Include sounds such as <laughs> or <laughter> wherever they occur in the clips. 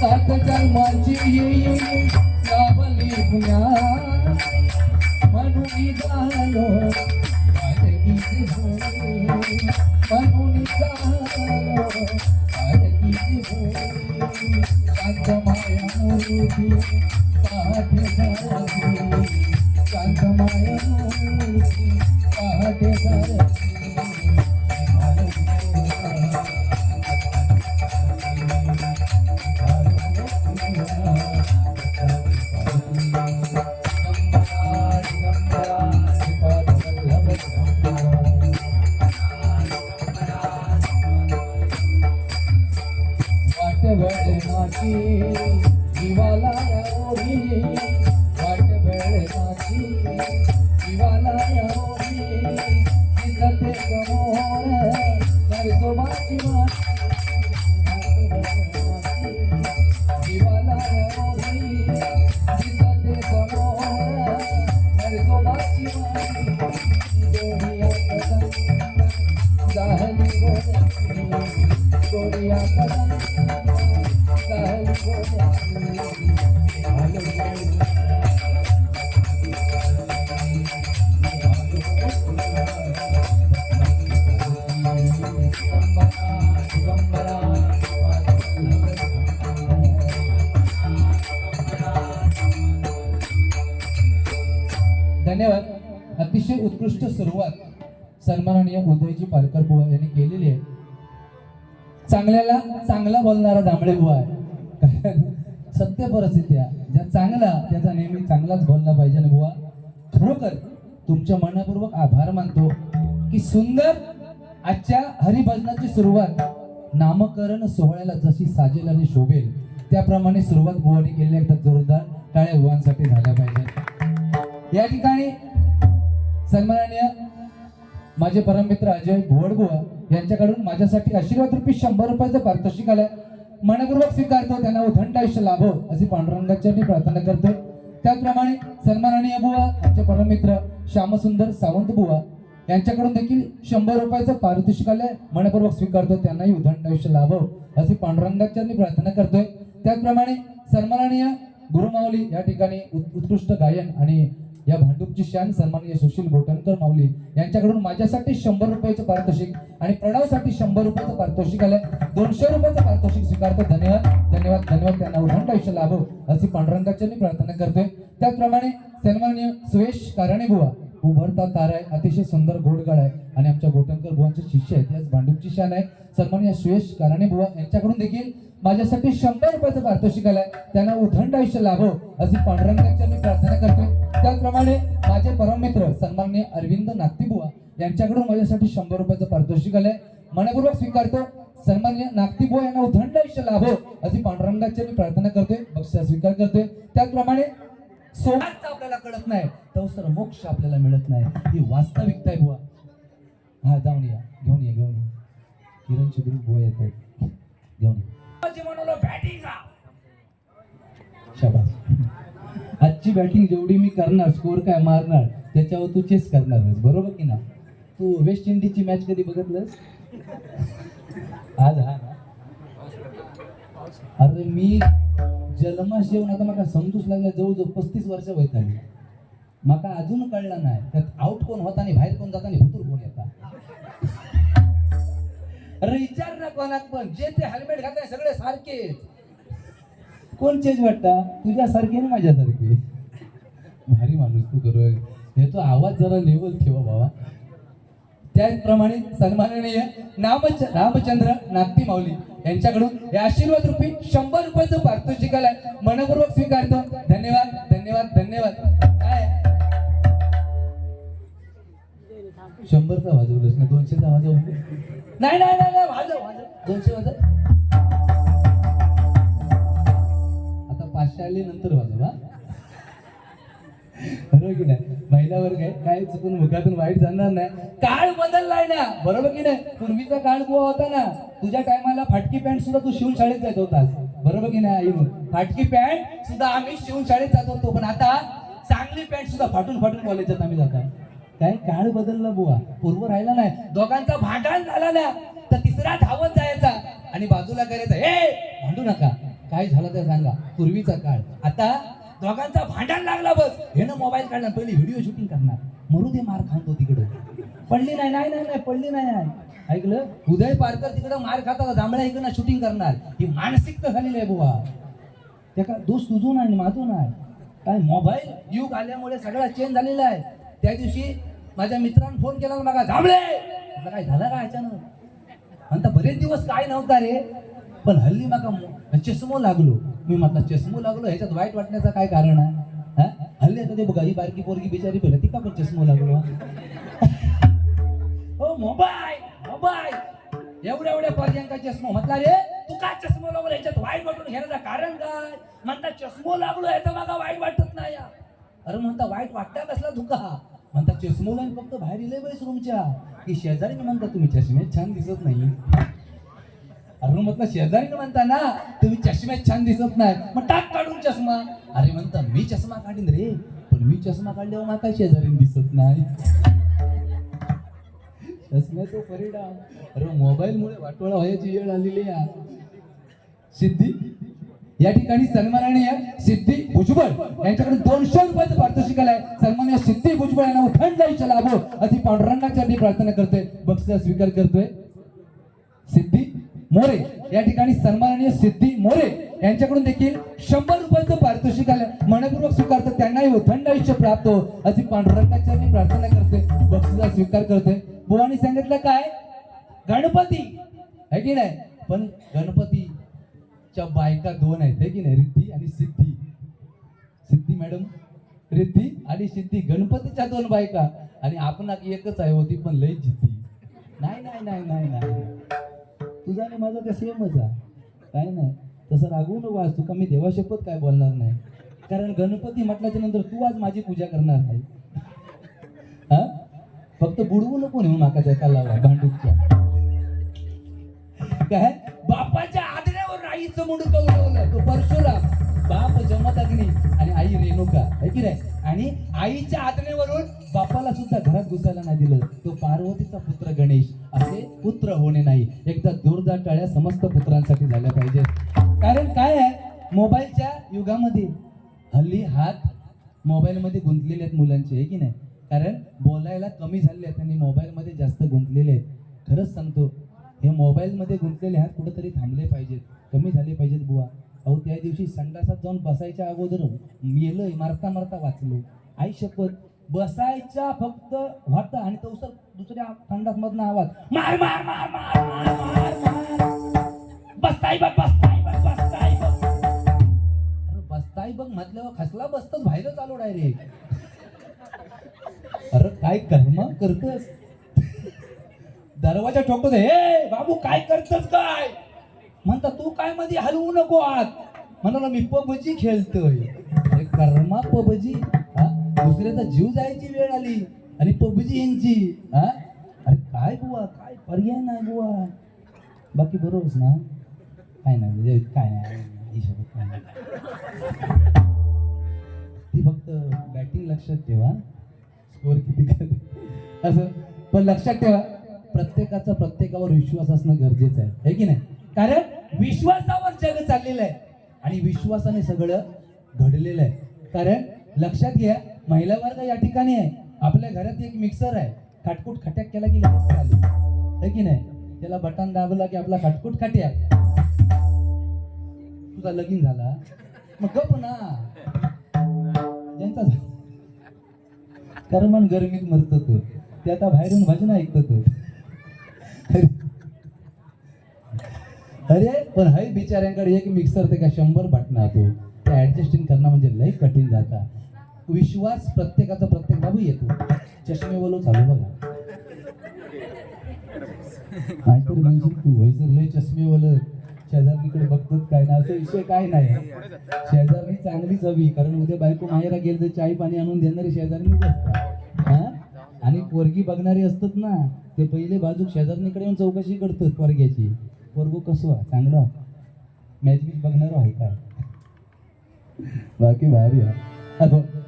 सात जन्माची लाभली पुण्या म्हणून झालो आडकीचे भोळे म्हणून झालो आडकीचे भोळे शांत माया मूर्ती पाठ झाली शांत माया मूर्ती पाठ वाट उत्कृष्ट सुरुवात सन्माननीय उदयजी पालकर बुवा यांनी केलेली आहे. चांगल्याला चांगला बोलणारा दामळे बुवा आहे. कारण <laughs> सत्य परिस्थिती आहे. ज्या चांगला त्याचा नेहमी चांगलाच बोलला पाहिजे ना बुवा. खरोखर तुमच्या मनापूर्वक आभार मानतो की सुंदर आजच्या हरिभजनाची सुरुवात नामकरण सोहळ्याला जशी साजेल आणि शोभेल त्याप्रमाणे सुरुवात बुवाने केली एकदा जोरदार टाळ्या बुवांसाठी झाल्या पाहिजे या ठिकाणी सन्माननीय माझे परममित्र अजय भोवडबुवा यांच्याकडून माझ्यासाठी आशीर्वाद रुपये शंभर रुपयाचं पारितोषिक आलंय. मनपूर्वक स्वीकारतो त्यांना उधंड आयुष्य लाभो अशी पांडुरंगाच्या मी प्रार्थना करतो त्याचप्रमाणे सन्माननीय बुवा आमचे परममित्र श्यामसुंदर सावंत बुवा यांच्याकडून देखील शंभर रुपयाचं पारितोषिक आलंय. मनपूर्वक स्वीकारतो त्यांनाही उधंड आयुष्य लाभो अशी पांडुरंगाच्या मी प्रार्थना करतोय. त्याचप्रमाणे सन्माननीय गुरुमाऊली या ठिकाणी उत्कृष्ट गायन आणि या भांडूपची शान सन्माननीय सुशील गोटणकर माऊली यांच्याकडून माझ्यासाठी शंभर रुपयाचं पारितोषिक आणि प्रणवसाठी शंभर रुपयाचं पारितोषिक आलंय दोनशे रुपयाचं पारितोषिक स्वीकारतो. धन्यवाद. धन्यवाद. धन्यवाद. त्यांना उदंड आयुष्य लाभो अशी पांडुरंगाची मी प्रार्थना करतोय. त्याचप्रमाणे सन्माननीय सुयश कारणे बुवा उभरता तारा आहे अतिशय सुंदर गोडगाड आहे आणि आमच्या गोटणकर बुवांचे शिष्य आहेत. याच भांडूपची शान आहे. सन्माननीय सुयश कारणे बुवा यांच्याकडून देखील माझ्यासाठी शंभर रुपयाचं पारितोषिक आलंय त्यांना उदंड आयुष्य लाभो अशी पांडुरंगाच्या मी प्रार्थना करतोय. त्याचप्रमाणे माझे परममित्र सन्माननीय अरविंद नागतीबुवा यांच्याकडून माझ्यासाठी शंभर रुपयाचं पारितोषिक आलंय. मनपूर्वक स्वीकारतो. सन्माननीय नागतीबुवा यांना उथंड आयुष्य लाभो अशी पांडुरंगाची मी प्रार्थना करतोय. बक्षीस स्वीकार करतोय. त्याचप्रमाणे सोमाचं आपल्याला कळत नाही तर मोक्ष आपल्याला मिळत नाही. ही वास्तविकता आहे बुवा. हा जाऊन या. घेऊन या घेऊन या. किरण चिद्रू बुवा येत आहेत. घेऊन या. शाबास. आजची बॅटिंग जेवढी मी करणार स्कोर काय मारणार त्याच्यावर तू चेस करणार बरोबर की ना? तू वेस्ट इंडिजची मॅच कधी बघितलंस? आज हा ना? अरे मी जन्मास येऊन आता मला समजूच लागला जवळजवळ पस्तीस वर्ष वयताली माका अजून कळलं नाही त्यात आउट कोण होता आणि बाहेर कोण जाता आणि भूतूर कोण येता? अरे विचार ना कोणाक पण. जे ते हेल्मेट घालताय सगळे सारखे. कोण चेंज वाटता? तुझ्यासारखे ना माझ्यासारखे भारी माणूस तू करू हे तो आवाज जरा लेवल ठेवा बाबा. त्याचप्रमाणे सन्माननीय नामच रामचंद्र नागती माऊली यांच्याकडून हे आशीर्वाद रुपी शंभर रुपयाचं पारितोषिक आलंय. मनपूर्वक स्वीकारतो. धन्यवाद धन्यवाद धन्यवाद. शंभरचा वाजवलंस ना दोनशेचा वाजव नाही नाही नाही नाही, वाजव वाजव. दोनशे वाजव? आता पाचशे आले नंतर वाजव हा. बरोबर की नाही? महिला वर्ग आहे काय चुकून मुखातून वाईट जाणार नाही. काळ बदललाय ना बरोबर की नाही? पूर्वीचा काळ बुवा होता ना तुझ्या टायमाला फाटकी पॅन्ट सुद्धा तू शिवून शाळेत जात होतास. बरोबर की नाही आई फाटकी पॅन्ट सुद्धा आम्ही शिवून शाळेत जात होतो पण आता चांगली पॅन्ट सुद्धा फाटून फाटून कॉलेजात आम्ही जातात काय काळ बदलला बुवा? पूर्व राहिला नाही. दोघांचा भांडण झाला ना तर तिसरा धावत जायचा. आणि बाजूला करायचा हे भांडू नका. काय झालं तर सांगा. पूर्वीचा काळ. आता दोघांचा भांडण लागला बस. हे ना मोबाईल काढणार. पहिले व्हिडिओ शूटिंग करणार. मरू दे मार खातो तिकडे. पडली नाही नाही नाही नाही पडली नाही ऐकलं? उदय पारकर तिकडं मार खाता जांभळ्या इकडनं शूटिंग करणार. ही मानसिकता झालेली आहे बुवा. त्या का दोष तुझून आहे माझून आहे. काय मोबाईल युग आल्यामुळे सगळा चेंज झालेला आहे. त्या दिवशी माझ्या मित्रानं फोन केला मला झांबळे! काय झालं का अचानक? म्हणता बरेच दिवस काय नव्हता रे पण हल्ली माका चष्मो लागलो. मी म्हटलं चष्मो लागलो? ह्याच्यात वाईट वाटण्याचं काय कारण आहे? हल्ली आता ते बघा ही बारकी पोरगी बिचारी पहिला ती का पण चष्मो लागलो? <laughs> हो मोबाईल मोबाईल! एवढ्या एवढ्या पर्यंका चष्मा. म्हटला रे तू काय चष्मा लागलो? ह्याच्यात वाईट वाटून घेण्याचं कारण काय? म्हणता चष्मो लागलो ह्याचा मागा वाईट वाटत नाही. या. अरे म्हणता वाईट वाटता कसला धुका म्हणता चष्मोला फक्त बाहेर इले बैस रूमच्या. की शेजारी म्हणता तुम्ही चष्म्यात छान दिसत नाही. अरे म्हटलं शेजारी म्हणता ना तुम्ही चष्म्यात छान दिसत नाही. मग टाक काढून चष्मा. अरे म्हणता मी चष्मा काढीन रे पण मी चष्मा काढल्यावर माका शेजारी दिसत नाही? चष्म्याचा परिणाम. अरे मोबाईलमुळे वाटोळा व्हायची वेळ आलेली आहे. सिद्धी? या ठिकाणी सन्माननीय सिद्धी भुजबळ यांच्याकडे दोनशे रुपयाचं पारितोषिक आहे सन्माननीय सिद्धी भुजबळ यांना थंड आयुष्य लाभो अशी पांडुरंगाच्या मी प्रार्थना करतोय बक्षीस स्वीकार करतोय. सिद्धी मोरे या ठिकाणी सन्माननीय सिद्धी मोरे यांच्याकडून देखील शंभर रुपयाचं पारितोषिक आलं मनपूर्वक स्वीकारतो त्यांनाही थंड आयुष्य प्राप्त हो अशी पांडुरंगाच्या मी प्रार्थना करते बक्षीचा स्वीकार करतोय. बुवानी सांगितलं काय? गणपती. आहे की नाही? पण गणपती च्या बायका दोन आहेत की नाही? रिद्धी आणि सिद्धी. सिद्धी मॅडम रिद्धी आणि सिद्धी गणपतीच्या दोन बायका. आणि आपण एकच आहे होती पण लई जिद्दी. नाही नाही नाही नाही नाही. तुझा आणि माझा का सेमच आहे. काय नाही. तसं रागवू नको आज तुका मी देवाशपथ काय बोलणार नाही? कारण गणपती म्हटल्याच्या नंतर तू आज माझी पूजा करणार नाही. हा? फक्त बुडवू नको नेऊ नाका त्या लावा भांडूकच्या काय? आईचं मुंडक उडवलं तो परशुराम. बाप जमदग्नी आणि आई रेणुका. है की नाही? आणि आईच्या आज्ञेवरून बापाला सुद्धा घरात घुसायला नाही दिलं. तो पार्वतीचा पुत्र गणेश. असे पुत्र होणे नाही. एकदा दुर्दा टाळ्या समस्त पुत्रांसाठी झाल्या पाहिजेत. कारण काय आहे? मोबाईलच्या युगामध्ये हल्ली हात मोबाईलमध्ये गुंतलेले आहेत मुलांचे. आहे की नाही? कारण बोलायला कमी झाले आहेत आणि मोबाईलमध्ये जास्त गुंतलेले आहेत. खरंच सांगतो हे मोबाईलमध्ये गुंतलेले हात कुठेतरी थांबले पाहिजेत. कमी झाले पाहिजेत बुवा. अहो त्या दिवशी संडासात जाऊन बसायच्या अगोदर मेलंय मारता मारता वाचलो. आई शपथ बसायच्या फक्त वाटतं आणि तो सर दुसऱ्या संडास मधनं आवाज मार मार मार मार मार मार मार. बसताय बघ बसताय बघ बसताय बघ. अरे बसताय बघ म्हटल्यावर खसला बसतच बाहेर चालू डायरेक्ट. अरे काय कर्म करतस? दरवाजा ठोकतो हे बाबू काय करतस काय? म्हणता तू काय मध्ये हलवू नको आत. म्हणाला मी पबजी खेळतोय. कर्मा पबजी? हा? दुसऱ्याचा जीव जायची वेळ आली. आणि पबजी यांची हा? अरे काय बुवा काय पर्याय नाही बुवा. बाकी बरोबरच ना? काय नाही म्हणजे काय नाही काय नाही ती फक्त बॅटिंग लक्षात ठेवा. स्कोर किती असं पण लक्षात ठेवा. प्रत्येकाचा प्रत्येकावर विश्वास असणं गरजेचं आहे. है की नाही? कारण विश्वासावर जग चाललेलं आहे. आणि विश्वासाने सगळं घडलेलं आहे. कारण लक्षात घ्या महिला वर्ग या ठिकाणी आहे. आपल्या घरात एक मिक्सर आहे. खाटकूट खट्याक केला की लगेच आली है की नाही? त्याला बटन दाबला की आपला खाटकूट खट्या. तुझा लगीन झाला. मग गप ना. त्यांचा कर्मन गरमीत मरतो तो. ते आता बाहेरून भजन ऐकतो तो. अरे पण हय बिचाऱ्यांकडे एक मिक्सर ते का शंभर बटना तो? ते ऍडजस्टिंग करणं म्हणजे लय कठीण जाता. विश्वास प्रत्येकाचा प्रत्येक बाबू येतो. चष्मे बोलो चालू बघा. काहीतरी म्हणजे तू व्हायचं लय चष्मे बोल शेजारणीकडे बघतोच काय ना असं विषय काय नाही. शेजारणी चांगलीच हवी कारण उद्या बायको माहेरा गेल तर चाय पाणी आणून देणारी शेजारणी असतात. हा? आणि पोरगी बघणारी असतात ना ते पहिले बाजू शेजारणीकडे येऊन चौकशी करतात पोरग्याची. पोरगो कसं आहे? चांगलं मॅच बीच बघणार आहे काय? बाकी भारी आहे.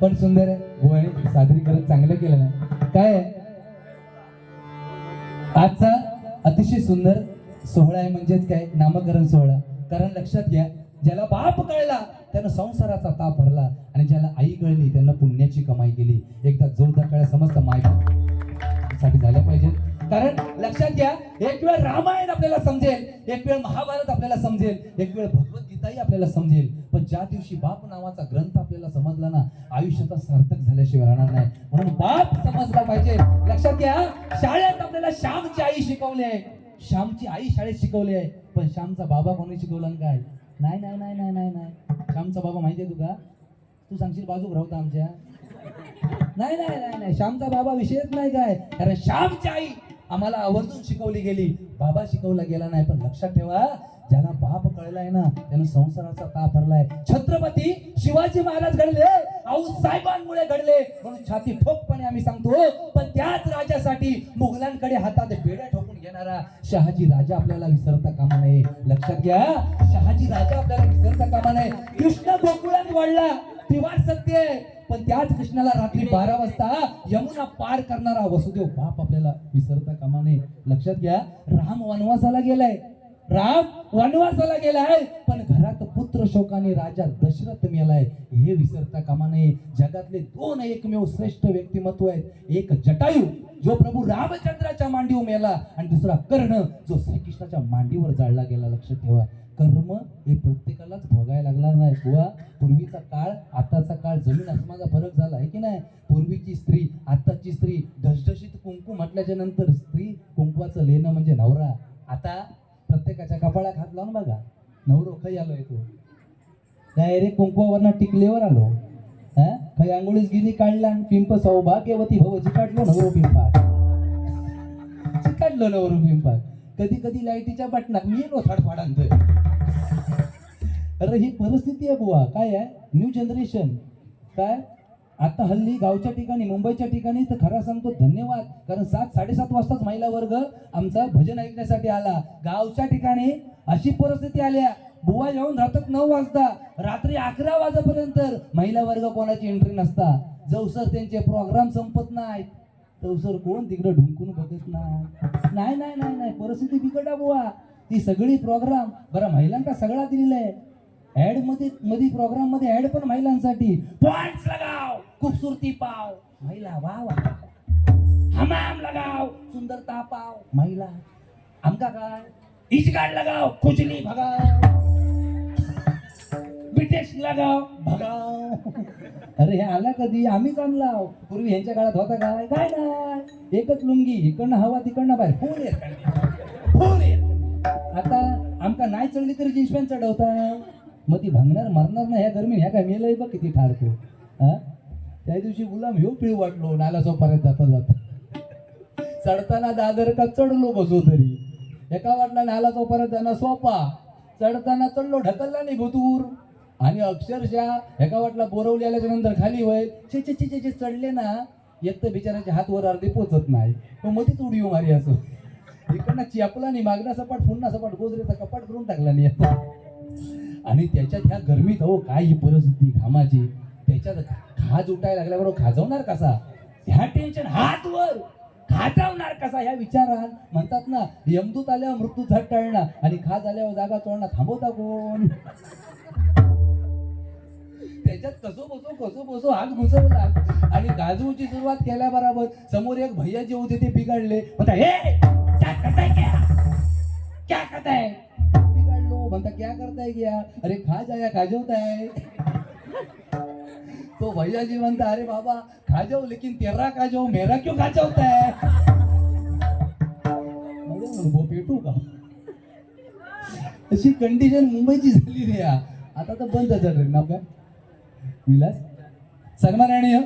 पण सुंदर आहे. गोळे सादरीकरण चांगलं केलं नाही काय आहे? आजचा अतिशय सुंदर सोहळा आहे म्हणजेच काय? नामकरण सोहळा. कारण लक्षात घ्या ज्याला बाप कळला त्यानं संसाराचा ताप भरला आणि ज्याला आई कळली त्यांना पुण्याची कमाई केली. एकदा जोरदार कळ्या समस्त मायसाठी झाल्या पाहिजेत. कारण लक्षात घ्या एक वेळ रामायण आपल्याला समजेल एक वेळ महाभारत आपल्याला समजेल एक वेळ भगवद्गीताही आपल्याला समजेल. पण ज्या दिवशी बाप नावाचा ग्रंथ आपल्याला समजला ना आयुष्याचा सार्थक झाल्याशिवाय राहणार नाही. म्हणून बाप समजला पाहिजे. लक्षात घ्या शाळेत आपल्याला श्यामची आई शिकवली आहे. श्यामची आई शाळेत शिकवली आहे. पण श्यामचा बाबा कोणी शिकवला काय? नाही नाही नाही नाही नाही नाही. श्यामचा बाबा माहिती आहे तुका? तू सांगशील बाजू राहता आमच्या? नाही नाही नाही नाही. श्यामचा बाबा विषयच नाही काय. कारण श्यामची आई आम्हाला आवर्जून शिकवली गेली. बाबा शिकवला गेला नाही पण लक्षात ठेवा ज्याला बाप कळलाय ना त्यानं संसाराचा ताप भरलाय. छत्रपती शिवाजी महाराज घडले आऊ साहेबांमुळे घडले म्हणून छाती ठोकपणे आम्ही सांगतो पण त्याच राजासाठी मुघलांकडे हातात बेड्या ठोकून घेणारा शहाजी राजा आपल्याला विसरता कामा नये. लक्षात घ्या शहाजी राजा आपल्याला विसरता कामा नये. कृष्ण गोकुळात वाढला. त्रिवार सत्य आहे. पण त्याच कृष्णाला रात्री बारा वाजता यमुना पार करणारा वसुदेव बाप आपल्याला विसरता कामा नये. लक्षात घ्या राम वनवासाला गेलाय. राम वनवासाला गेलाय. पण घरात पुत्र शोकाने राजा दशरथ मेलाय. हे विसरता कामा नये. जगातले दोन एकमेव श्रेष्ठ व्यक्तिमत्व आहेत. एक जटायू जो प्रभू रामचंद्राच्या मांडीवर मेला आणि दुसरा कर्ण जो श्रीकृष्णाच्या मांडीवर जाळला गेला. लक्षात ठेवा. कर्म हे प्रत्येकालाच भोगायला लागणार नाही. बुवा पूर्वीचा काळ आताचा काळ जमीन आसमाचा फरक झाला आहे की नाही? पूर्वीची स्त्री आताची स्त्री ढसढशीत कुंकू म्हटल्याच्या नंतर स्त्री कुंकवाचं लेणं म्हणजे नवरा. आता प्रत्येकाच्या कपाळात हात लावून बघा. नवरो खै आलोय तो. डायरेक्ट कुंकवावरनं टिकलेवर आलो. हा? खै आंघोळीच गिनी काढला. पिंप सौभाग्यवती भव चिकाटलो नवरो पिंपा चिकाटलो नवरो पिंपा कधी कधी लाईटीच्या बटनात मी येलो आणतोय. अरे ही परिस्थिती आहे बुवा. काय आहे? न्यू जनरेशन काय? आता हल्ली गावच्या ठिकाणी मुंबईच्या ठिकाणी तर खरा सांगतो धन्यवाद. कारण सात साडेसात वाजताच महिला वर्ग आमचा भजन ऐकण्यासाठी आला. गावच्या ठिकाणी अशी परिस्थिती आल्या बुवा येऊन राहतात नऊ वाजता. रात्री अकरा वाजेपर्यंत महिला वर्ग कोणाची एंट्री नसता. जवसर त्यांचे प्रोग्राम संपत नाहीत. तवसर कोण तिकडं ढुंकून बघत नाही? नाही नाही नाही परिस्थिती बिकटा बुवा. ती सगळी प्रोग्राम बरं महिलांका सगळा दिलेला आहे. ऍडमध्ये मध्ये प्रोग्राममध्ये ऍड पण महिलांसाठी. पॉइंट लगाव. खूबसूरती पाव. महिला वा वा. हमाम लगाव. सुंदरता पाव. महिला आमका काय? इजगाड लगाव. खुजली भगाव. ब्रिटिश लगाव भगाव. अरे हे आला कधी? आम्हीच आणला. पूर्वी ह्यांच्या काळात होता काय काय नाही. एकच लुंगी इकडनं हवा तिकडनं बाहेर. फोन येत येत आता आमका नाही चढली तरी जीन्स पॅन्ट चढवता मग ती भांगणार मरणार नाही. ह्या गरमी ह्या काय मेलंय बघ किती ठारतो हा? त्या दिवशी गुलाम ह्यो पिळ वाटलो. नाला पर्यंत जाता जाता. चढताना दादर का चढलो बसो तरी. एका वाटला नाला पर्यंत जाणं सोपा. चढताना चढलो ढकलला नाही भुतूर. आणि अक्षरशः एका वाटला बोरवली आल्याच्यानंतर खाली होईल. छे छे छे छे चढले ना एक तर बिचाराचे हात वर अर्धे पोचत नाही. तो मध्येच उडी मारी असो. इकडनं चिपला नाही मागणा सपाट पुन्हा सपाट गोदरेचा कपाट करून टाकला नाही आणि त्याच्यात ह्या गरमीत हो काय ही परिस्थिती घामाची. त्याच्यात खाज उठायला लागल्याबरोबर खाजवणार कसा? ह्या टेन्शन हात वर खाजवणार कसा? ह्या विचारात म्हणतात ना यमदूत आल्यावर मृत्यू झट टळणार आणि खाज आल्यावर जागा चोळणार थांबवता कोण? त्याच्यात कसो बसो कसो बसो हात घुसवला. आणि गाजवूची सुरुवात केल्याबरोबर समोर एक भैया जे होते ते बिघडले. म्हणता हे क्या करताय क्या? क्या करताय? बिघडलो. म्हणता क्या करताय क्या? अरे खा जाया खाजवताय. तो भैया जी म्हणता अरे बाबा खाजव लेकिन तेरा खाजव मेरा क्यों खाजवताय? अनुभव पेटू का? अशी कंडिशन मुंबईची झाली रे या. आता तर बंद झालं ना काय? विलास. सन्माननीय